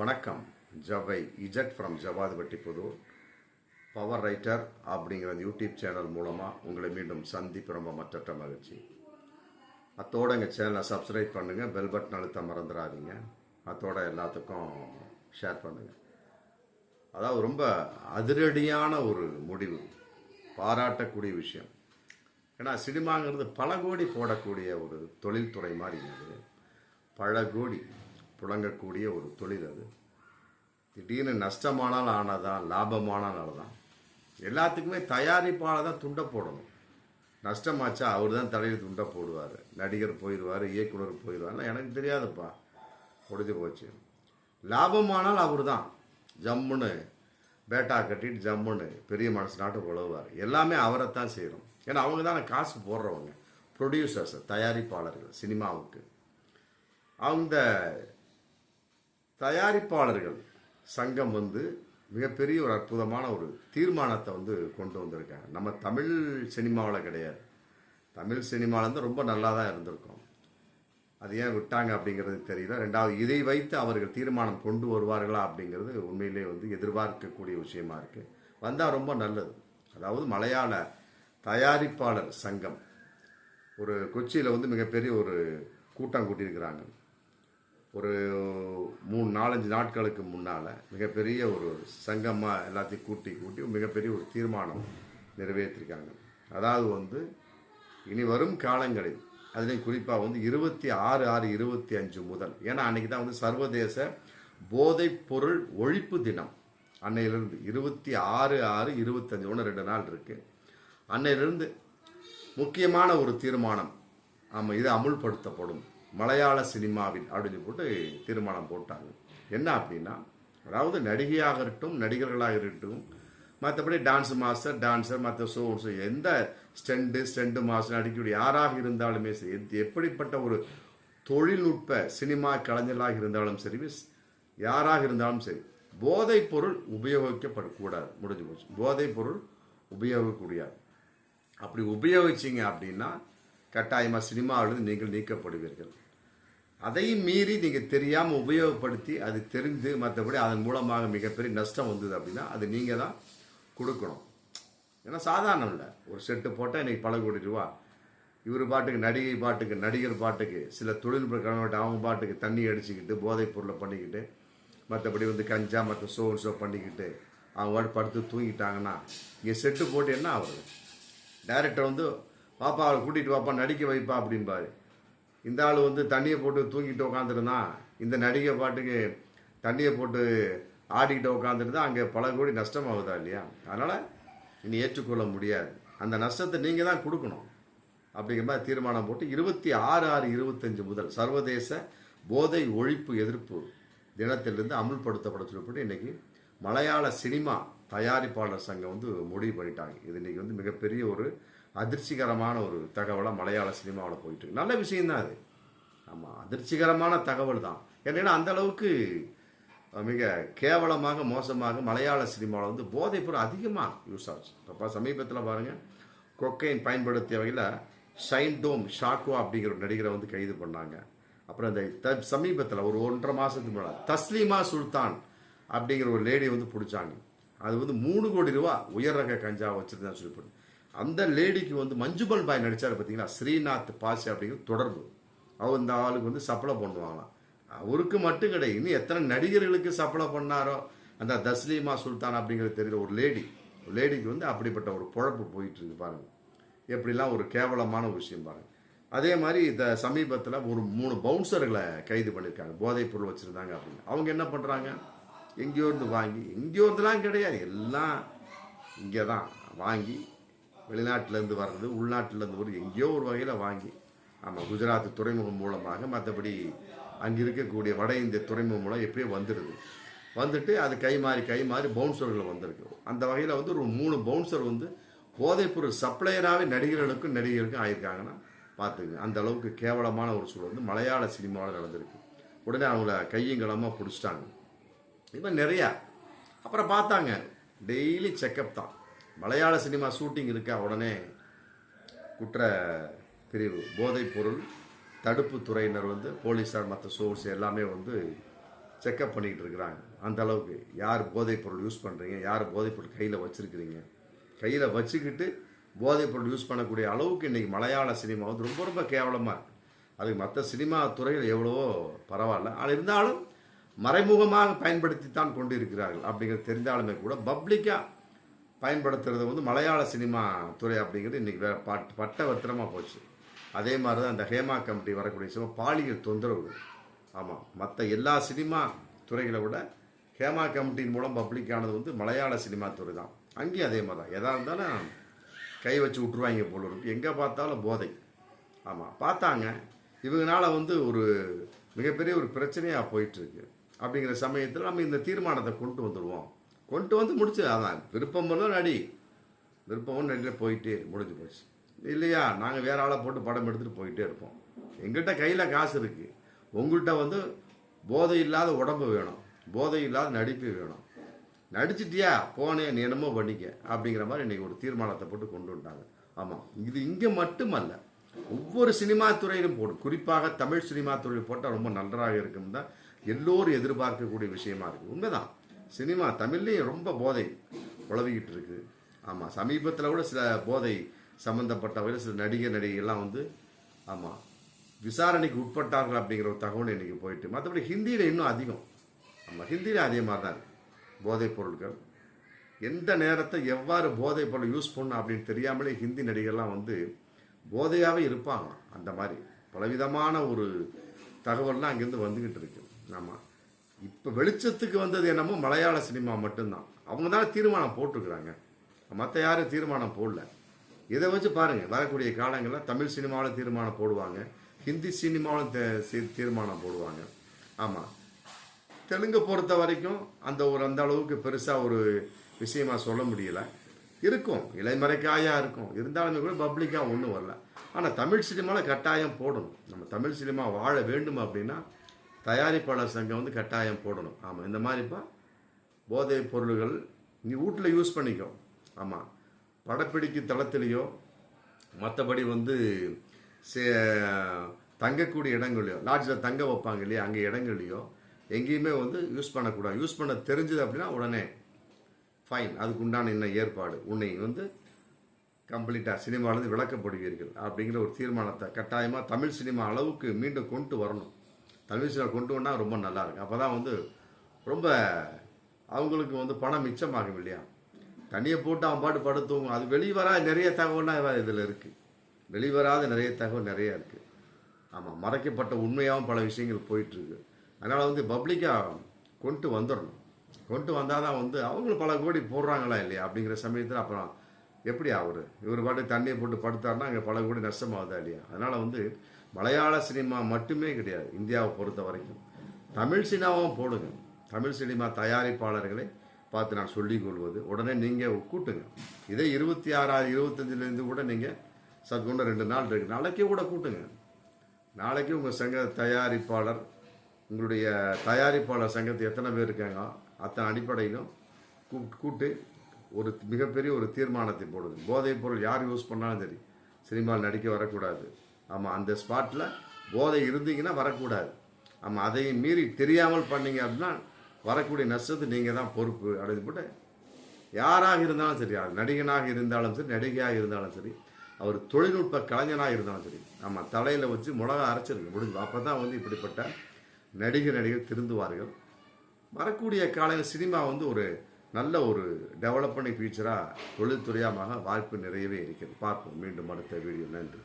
வணக்கம். ஜவை இஜட் ஃப்ரம் ஜவாதிபட்டிபுதூர் பவர் ரைட்டர் அப்படிங்கிற அந்த யூடியூப் சேனல் மூலமாக உங்களை மீண்டும் சந்திப்பு ரொம்ப மற்றற்ற மகிழ்ச்சி. அத்தோட எங்கள் சேனலை சப்ஸ்கிரைப் பண்ணுங்கள் பெல் பட்டன் அழுத்த மறந்துடாதீங்க. அத்தோட எல்லாத்துக்கும் ஷேர் பண்ணுங்கள் அதாவது ரொம்ப அதிரடியான ஒரு முடிவு பாராட்டக்கூடிய விஷயம். ஏன்னா சினிமாங்கிறது பல கோடி போடக்கூடிய ஒரு தொழில்துறை மாதிரி பல கோடி. தொடங்கக்கூடிய ஒரு தொழில் அது. திடீர்னு நஷ்டமானால் ஆனதான் லாபமானால் தான் எல்லாத்துக்குமே தயாரிப்பாளர் தான் துண்டை போடணும். நஷ்டமாச்சா அவர் தான் தலையில் துண்டை போடுவார். நடிகர் போயிடுவார் இயக்குனர் போயிடுவார் எனக்கு தெரியாதுப்பா. முடிஞ்சு போச்சு. லாபமானால் அவர் தான் ஜம்முன்னு பேட்டா கட்டிட்டு ஜம்முன்னு பெரிய மனசு நாட்டு உழவுவார். எல்லாமே அவரைத்தான் செய்கிறோம் ஏன்னா அவங்க தான் காசு போடுறவங்க. ப்ரொடியூசர்ஸ் தயாரிப்பாளர்கள் சினிமாவுக்கு. அந்த தயாரிப்பாளர்கள் சங்கம் வந்து மிகப்பெரிய ஒரு அற்புதமான ஒரு தீர்மானத்தை வந்து கொண்டு வந்திருக்காங்க. நம்ம தமிழ் சினிமாவில் கிடையாது. தமிழ் சினிமாவில் வந்து ரொம்ப நல்லா தான் இருந்திருக்கோம். அது ஏன் விட்டாங்க அப்படிங்கிறது தெரியல. ரெண்டாவது இதை வைத்து அவர்கள் தீர்மானம் கொண்டு வருவார்களா அப்படிங்கிறது உண்மையிலே வந்து எதிர்பார்க்கக்கூடிய விஷயமா இருக்குது வந்தால் ரொம்ப நல்லது. அதாவது மலையாள தயாரிப்பாளர் சங்கம் ஒரு கொச்சியில் வந்து மிகப்பெரிய ஒரு கூட்டம் கூட்டியிருக்கிறாங்க. ஒரு மூணு நாலஞ்சு நாட்களுக்கு முன்னால் மிகப்பெரிய ஒரு சங்கமாக எல்லாத்தையும் கூட்டி கூட்டி மிகப்பெரிய ஒரு தீர்மானம் நிறைவேற்றிருக்காங்க. அதாவது வந்து இனி வரும் காலங்களில் அதுலேயும் குறிப்பாக வந்து இருபத்தி ஆறு ஆறு இருபத்தி அஞ்சு முதல் ஏன்னா அன்றைக்கி தான் வந்து சர்வதேச போதைப் பொருள் ஒழிப்பு தினம். அன்னையிலிருந்து இருபத்தி ஆறு ஆறு இருபத்தஞ்சு ஒன்று ரெண்டு நாள் இருக்குது அன்னையிலிருந்து முக்கியமான ஒரு தீர்மானம் ஆமாம் இது அமுல்படுத்தப்படும். மலையாள சினிமாவில் அப்படின்னு போட்டு தீர்மானம் போட்டாங்க. என்ன அப்படின்னா அதாவது நடிகையாக இருக்கட்டும் நடிகர்களாக இருக்கட்டும் மற்றபடி டான்ஸ் மாஸ்டர் டான்ஸர் மற்ற ஷோஸ் எந்த ஸ்டெண்டு ஸ்டெண்டு மாஸ்டர் நடிக்கக்கூடிய யாராக இருந்தாலுமே சரி எப்படிப்பட்ட ஒரு தொழில்நுட்ப சினிமா கலைஞர்களாக இருந்தாலும் சரி யாராக இருந்தாலும் சரி போதைப் பொருள் உபயோகிக்கப்படக்கூடாது. முடிஞ்சு போச்சு. போதைப் பொருள் உபயோகிக்கக்கூடாது அப்படி உபயோகிச்சீங்க அப்படின்னா கட்டாயமாக சினிமாவிலிருந்து நீங்கள் நீக்கப்படுவீர்கள். அதையும் மீறி நீங்கள் தெரியாமல் உபயோகப்படுத்தி அது தெரிந்து மற்றபடி அதன் மூலமாக மிகப்பெரிய நஷ்டம் வந்தது அப்படின்னா அது நீங்கள் தான் கொடுக்கணும். ஏன்னா சாதாரணம் இல்லை. ஒரு செட்டு போட்டால் இன்றைக்கி பல கோடி ரூபா. இவர் பாட்டுக்கு நடிகை பாட்டுக்கு நடிகர் பாட்டுக்கு சில தொழில்நுட்ப கணவன் அவங்க பாட்டுக்கு தண்ணி அடிச்சுக்கிட்டு போதைப் பொருளை பண்ணிக்கிட்டு மற்றபடி வந்து கஞ்சா மற்ற சோ ஷோ பண்ணிக்கிட்டு அவங்க பாட்டு படுத்து தூங்கிட்டாங்கன்னா இங்கே செட்டு போட்டு என்ன ஆகுது டைரக்டர் வந்து பாப்பா அவளை கூட்டிகிட்டு வாப்பா நடிக்க வைப்பா அப்படின்பாரு இந்த ஆள் வந்து தண்ணியை போட்டு தூங்கிட்டு உட்காந்துருந்தான் இந்த நடிகை பாட்டுக்கு தண்ணியை போட்டு ஆடிக்கிட்டு உட்காந்துருந்தா அங்கே பல கோடி நஷ்டமாகுதா இல்லையா? அதனால் இனி ஏற்றுக்கொள்ள முடியாது. அந்த நஷ்டத்தை நீங்கள் தான் கொடுக்கணும். அப்படிங்கிற மாதிரி தீர்மானம் போட்டு இருபத்தி ஆறு ஆறு இருபத்தஞ்சு முதல் சர்வதேச போதை ஒழிப்பு எதிர்ப்பு தினத்திலிருந்து அமுல்படுத்தப்பட சொல்லப்பட்டு இன்னைக்கு மலையாள சினிமா தயாரிப்பாளர் சங்கம் வந்து முடிவு பண்ணிட்டாங்க. இது இன்னைக்கு வந்து மிகப்பெரிய ஒரு அதிர்ச்சிகரமான ஒரு தகவலாக மலையாள சினிமாவில் போயிட்டு நல்ல விஷயந்தான் அது. ஆமாம் அதிர்ச்சிகரமான தகவல் தான். ஏன்னா அந்த அளவுக்கு மிக கேவலமாக மோசமாக மலையாள சினிமாவில் வந்து போதைப்பொருள் அதிகமாக யூஸ் ஆச்சு. அப்போ சமீபத்தில் பாருங்கள் கொக்கைன் பயன்படுத்திய வகையில் ஷைன்டோம் ஷாக்வா அப்படிங்கிற ஒரு நடிகரை வந்து கைது பண்ணாங்க. அப்புறம் இந்த த சமீபத்தில் ஒரு ஒன்றரை மாதத்துக்கு முன்னாடி தஸ்லீமா சுல்தான் அப்படிங்கிற ஒரு லேடி வந்து பிடிச்சாங்க. அது வந்து மூணு கோடி ரூபா உயர் ரக கஞ்சா வச்சிருந்தா சொல்லி அந்த லேடிக்கு வந்து மஞ்சுபல் பாய் நடித்தார் பார்த்தீங்களா ஸ்ரீநாத் பாசி அப்படிங்கிற தொடர்பு. அவர் இந்த ஆளுக்கு வந்து சப்ளை பண்ணுவாங்களாம். அவருக்கு மட்டும் கிடையாது. இன்னும் எத்தனை நடிகர்களுக்கு சப்ளை பண்ணாரோ? அந்த தஸ்லீமா சுல்தான் அப்படிங்கிறது தெரியல ஒரு லேடி. ஒரு லேடிக்கு வந்து அப்படிப்பட்ட ஒரு பொழப்பு போயிட்டு இருக்கு பாருங்க. எப்படிலாம் ஒரு கேவலமான ஒரு விஷயம் பாருங்க. அதே மாதிரி இந்த சமீபத்தில் ஒரு மூணு பவுன்சர்களை கைது பண்ணியிருக்காங்க போதைப் பொருள் வச்சுருந்தாங்க அப்படின்னு. அவங்க என்ன பண்ணுறாங்க எங்கேயோ இருந்து வாங்கி எங்கேயோ இருந்துலாம் கிடையாது. எல்லாம் இங்கே தான் வாங்கி வெளிநாட்டிலேருந்து வர்றது உள்நாட்டிலேருந்து வர்றது எங்கேயோ ஒரு வகையில் வாங்கி ஆமாம் குஜராத் துறைமுகம் மூலமாக மற்றபடி அங்கே இருக்கக்கூடிய வட இந்திய துறைமுகம் மூலம் எப்படியோ வந்துடுது. வந்துட்டு அது கை மாறி கை மாறி பவுன்சர்கள் வந்திருக்கு. அந்த வகையில் வந்து ஒரு மூணு பவுன்சர் வந்து போதைப்பொருள் சப்ளையராகவே நடிகர்களுக்கும் நடிகர்களுக்கும் ஆயிருக்காங்கன்னா பார்த்துங்க. அந்த அளவுக்கு கேவலமான ஒரு சூழல் வந்து மலையாள சினிமாவில் நடந்திருக்கு. உடனே அவங்கள கையங்கலமாக பிடிச்சிட்டாங்க. இது மாதிரி நிறையா. அப்புறம் பார்த்தாங்க டெய்லி செக்கப் தான். மலையாள சினிமா ஷூட்டிங் இருக்கா உடனே? குற்ற பிரிவு. போதைப் பொருள் தடுப்பு துறையினர் வந்து போலீஸார் மற்ற சோர்ஸ் எல்லாமே வந்து செக்கப் பண்ணிக்கிட்டு இருக்கிறாங்க. அந்த அளவுக்கு யார் போதைப் பொருள் யூஸ் பண்ணுறீங்க யார் போதைப் பொருள் கையில் வச்சுருக்கிறீங்க? கையில் வச்சுக்கிட்டு போதைப் பொருள் யூஸ் பண்ணக்கூடிய அளவுக்கு இன்றைக்கி மலையாள சினிமா வந்து ரொம்ப ரொம்ப கேவலமாக இருக்குது அதுக்கு மற்ற சினிமா துறையில் எவ்வளவோ பரவாயில்ல. ஆனால் இருந்தாலும் மறைமுகமாக பயன்படுத்தித்தான் கொண்டு இருக்கிறார்கள் அப்படிங்கிறது தெரிந்தாலுமே கூட பப்ளிக்காக பயன்படுத்துறது வந்து மலையாள சினிமா துறை அப்படிங்கிறது இன்றைக்கி வே பட் பட்டவர்த்தனமாக போச்சு. அதே மாதிரி தான் அந்த ஹேமா கமிட்டி வரக்கூடிய சினிமா பாலியல் தொந்தரவு. ஆமாம் மற்ற எல்லா சினிமா துறைகளை விட ஹேமா கமிட்டியின் மூலம் பப்ளிக் ஆனது வந்து மலையாள சினிமா துறை தான் அங்கேயும் அதே மாதிரி தான் எதாக இருந்தாலும் கை வச்சு விட்ருவாங்க போல இருக்கு. எங்கே பார்த்தாலும் போதை. ஆமாம் பார்த்தாங்க. இவங்கனால வந்து ஒரு மிகப்பெரிய ஒரு பிரச்சனையாக போயிட்டுருக்கு அப்படிங்கிற சமயத்தில் நம்ம இந்த தீர்மானத்தை கொண்டு வந்துடுவோம் கொண்டு வந்து முடிச்சு அதான் விருப்பம் போல நடி. விருப்பமும் நடியில் போயிட்டு முடிஞ்சு போச்சு. இல்லையா நாங்கள் வேற ஆளை போட்டு படம் எடுத்துகிட்டு போயிட்டே இருப்போம். எங்கிட்ட கையில் காசு இருக்குது உங்கள்கிட்ட வந்து போதை இல்லாத உடம்பு வேணும். போதை இல்லாத நடிப்பு வேணும். நடிச்சிட்டியா? போனே நீ என்னமோ பண்ணிக்க. அப்படிங்கிற மாதிரி இன்றைக்கி ஒரு தீர்மானத்தை போட்டு கொண்டு வந்துட்டாங்க. ஆமாம் இது இங்கே மட்டுமல்ல. ஒவ்வொரு சினிமா துறையிலும் போடும் குறிப்பாக தமிழ் சினிமா துறையில் போட்டால் ரொம்ப நன்றாக இருக்கும் தான் எல்லோரும் எதிர்பார்க்கக்கூடிய விஷயமா இருக்குது உண்மைதான். சினிமா தமிழ்லேயும் ரொம்ப போதை உழவிக்கிட்டு இருக்கு. ஆமாம் சமீபத்தில் கூட சில போதை சம்மந்தப்பட்ட வகையில் சில நடிகர் நடிகைகள்லாம் வந்து ஆமாம் விசாரணைக்கு உட்பட்டார்கள் அப்படிங்கிற ஒரு தகவல் இன்றைக்கி போயிட்டு மற்றபடி ஹிந்தியில் இன்னும் அதிகம். ஆமாம் ஹிந்தியில் அதே மாதிரி தான் போதைப் பொருட்கள். எந்த நேரத்தை எவ்வாறு போதைப் பொருள் யூஸ் பண்ணும் அப்படின்னு தெரியாமலே ஹிந்தி நடிகர்லாம் வந்து போதையாகவே இருப்பாங்க அந்த மாதிரி பலவிதமான ஒரு தகவல்லாம் அங்கேருந்து வந்துக்கிட்டு இருக்கு. ஆமாம் இப்போ வெளிச்சத்துக்கு வந்தது என்னமோ மலையாள சினிமா மட்டும்தான். அவங்க தான் தீர்மானம் போட்டிருக்கிறாங்க. மற்ற யாரும் தீர்மானம் போடல. இதை வச்சு பாருங்கள் வரக்கூடிய காலங்களில் தமிழ் சினிமாவில் தீர்மானம் போடுவாங்க ஹிந்தி சினிமாவிலும் தே- தீர்மானம் போடுவாங்க. ஆமாம் தெலுங்கு பொறுத்த வரைக்கும் அந்த ஒரு அந்த அளவுக்கு பெருசாக ஒரு விஷயமா சொல்ல முடியல. இருக்கும். இலைமறைக்காயா இருக்கும். இருந்தாலுமே கூட பப்ளிக்காக ஒன்றும் வரல. ஆனால் தமிழ் சினிமாவில் கட்டாயம் போடணும். நம்ம தமிழ் சினிமா வாழ வேண்டும் அப்படின்னா தயாரிப்பாளர் சங்கம் வந்து கட்டாயம் போடணும். ஆமாம் இந்த மாதிரிப்பா போதைப் பொருள்கள் நீ வீட்டில் யூஸ் பண்ணிக்கோ. ஆமாம் படப்பிடிக்கு தளத்துலேயோ மற்றபடி வந்து சே- தங்கக்கூடிய இடங்களையோ லாட்ஜில் தங்க வைப்பாங்க இல்லையா அங்கே இடங்கள்லையோ எங்கேயுமே வந்து யூஸ் பண்ணக்கூடாது. யூஸ் பண்ண தெரிஞ்சது அப்படின்னா உடனே ஃபைன் அதுக்கு உண்டான என்ன ஏற்பாடு. உன்னை வந்து கம்ப்ளீட்டாக சினிமாவிலேருந்து விளக்கப்படுவீர்கள் அப்படிங்கிற ஒரு தீர்மானத்தை கட்டாயமாக தமிழ் சினிமா அளவுக்கு மீண்டும் கொண்டு வரணும். தமிழ் கொண்டு வந்தால் ரொம்ப நல்லா இருக்கும் அப்போ தான் வந்து ரொம்ப அவங்களுக்கு வந்து பணம் மிச்சமாகும் இல்லையா? தண்ணியை போட்டு அவன் பாட்டு படுத்துவோம் அது வெளிவராத நிறைய தகவல்லாம் இதில் இருக்குது வெளிவராத நிறைய தகவல் நிறைய இருக்குது ஆமாம் மறைக்கப்பட்ட உண்மையாகவும் பல விஷயங்கள் போயிட்டுருக்கு. அதனால் வந்து பப்ளிக்காக கொண்டு வந்துடணும் கொண்டு வந்தால் தான் வந்து அவங்களும் பல கோடி போடுறாங்களா இல்லையா அப்படிங்கிற சமயத்தில் அப்புறம் எப்படி அவர்? இவர் பாட்டு தண்ணியை போட்டு படுத்தாருன்னா அங்கே பல கோடி நஷ்டமாகுதா இல்லையா? அதனால் வந்து மலையாள சினிமா மட்டுமே கிடையாது இந்தியாவை பொறுத்த வரைக்கும். தமிழ் சினிமாவும் போடுங்க. தமிழ் சினிமா தயாரிப்பாளர்களை பார்த்து நான் சொல்லிக் கொள்வது உடனே நீங்கள் கூட்டுங்க. இதே இருபத்தி ஆறாவது இருபத்தஞ்சிலேருந்து கூட நீங்கள் சத்குண்ட ரெண்டு நாள் இருக்கு. நாளைக்கே கூட கூட்டுங்க. நாளைக்கு உங்கள் சங்க தயாரிப்பாளர் உங்களுடைய தயாரிப்பாளர் சங்கத்து எத்தனை பேர் இருக்காங்க அத்தனை அடிப்படையிலும் கூட்டு ஒரு மிகப்பெரிய ஒரு தீர்மானத்தை போடுது போதைப் பொருள் யார் யூஸ் பண்ணாலும் சரி சினிமாவில் நடிக்க வரக்கூடாது. ஆமாம் அந்த ஸ்பாட்டில் போதை இருந்தீங்கன்னா வரக்கூடாது. ஆமாம் அதையும் மீறி தெரியாமல் பண்ணீங்க அப்படின்னா வரக்கூடிய நஷ்டத்தை நீங்கள் தான் பொறுப்பு அப்படின்னு போட்டு யாராக இருந்தாலும் சரி நடிகனாக இருந்தாலும் சரி நடிகையாக இருந்தாலும் சரி அவர் தொழில்நுட்ப கலைஞனாக இருந்தாலும் சரி ஆமாம் தலையில் வச்சு மிளகா அரைச்சிருக்கு முடிஞ்சு. அப்போ தான் வந்து இப்படிப்பட்ட நடிகர் நடிகர் திருந்துவார்கள். வரக்கூடிய காலையில் சினிமா வந்து ஒரு நல்ல ஒரு டெவலப்மெண்ட் ஃபியூச்சராக தொழில்துறையாக வாய்ப்பு நிறையவே இருக்கிறது. பார்ப்போம். மீண்டும் அடுத்த வீடியோ நன்றி.